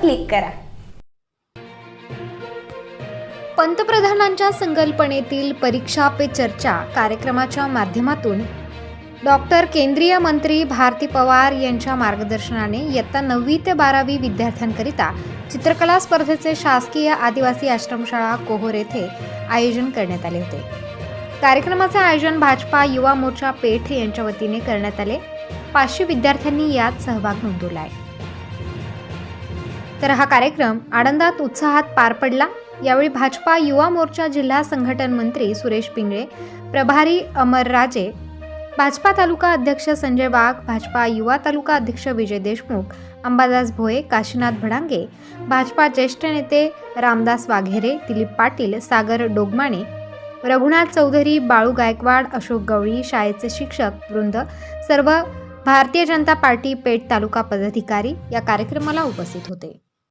Click करा. पंतप्रधानांच्या संकल्पनेतील परीक्षा पे चर्चा कार्यक्रमाच्या माध्यमातून डॉक्टर केंद्रीय मंत्री भारती पवार यांच्या मार्गदर्शनाने इयत्ता नववी ते बारावी विद्यार्थ्यांकरिता चित्रकला स्पर्धेचे शासकीय आदिवासी आश्रमशाळा कोहोर येथे आयोजन करण्यात आले होते. कार्यक्रमाचे आयोजन भाजपा युवा मोर्चा पेठ यांच्या वतीने करण्यात आले. पाचशे विद्यार्थ्यांनी यात सहभाग नोंदवला आहे. तर हा कार्यक्रम आनंदात उत्साहात पार पडला. यावेळी भाजपा युवा मोर्चा जिल्हा संघटन मंत्री सुरेश पिंगळे प्रभारी अमर राजे भाजपा तालुका अध्यक्ष संजय वाघ भाजपा युवा तालुका अध्यक्ष विजय देशमुख अंबादास भोये काशीनाथ भडांगे भाजपा ज्येष्ठ नेते रामदास वाघेरे दिलीप पाटील सागर डोगमाणे रघुनाथ चौधरी बाळू गायकवाड अशोक गवळी शाळेचे शिक्षक वृंद सर्व भारतीय जनता पार्टी पेठ तालुका पदाधिकारी या कार्यक्रमाला उपस्थित होते.